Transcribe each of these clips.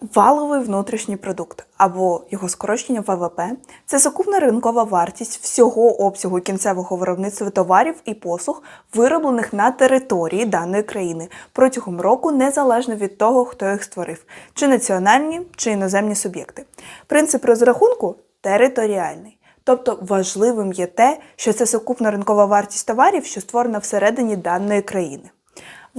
Валовий внутрішній продукт або його скорочення ВВП це закупна ринкова вартість всього обсягу кінцевого виробництва товарів і послуг, вироблених на території даної країни протягом року, незалежно від того, хто їх створив, чи національні, чи іноземні суб'єкти. Принцип розрахунку територіальний. Тобто важливим є те, що це сукупна ринкова вартість товарів, що створена всередині даної країни.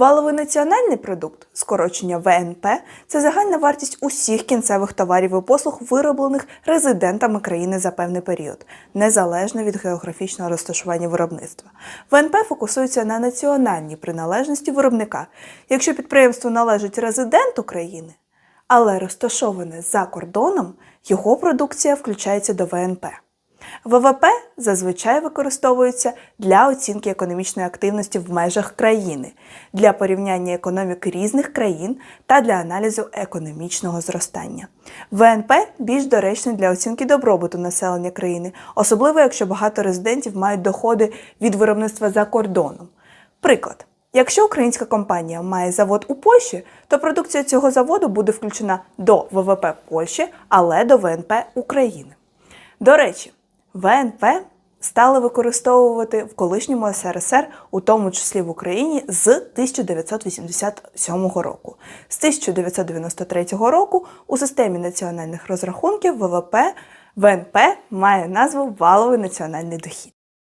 Валовий національний продукт, скорочення ВНП, це загальна вартість усіх кінцевих товарів і послуг, вироблених резидентами країни за певний період, незалежно від географічного розташування виробництва. ВНП фокусується на національній приналежності виробника. Якщо підприємство належить резиденту країни, але розташоване за кордоном, його продукція включається до ВНП. ВВП зазвичай використовується для оцінки економічної активності в межах країни, для порівняння економік різних країн та для аналізу економічного зростання. ВНП більш доречний для оцінки добробуту населення країни, особливо якщо багато резидентів мають доходи від виробництва за кордоном. Приклад. Якщо українська компанія має завод у Польщі, то продукція цього заводу буде включена до ВВП Польщі, але до ВНП України. До речі, ВНП стали використовувати в колишньому СРСР, у тому числі в Україні, з 1987 року. З 1993 року у системі національних розрахунків ВВП ВНП має назву валовий національний дохід.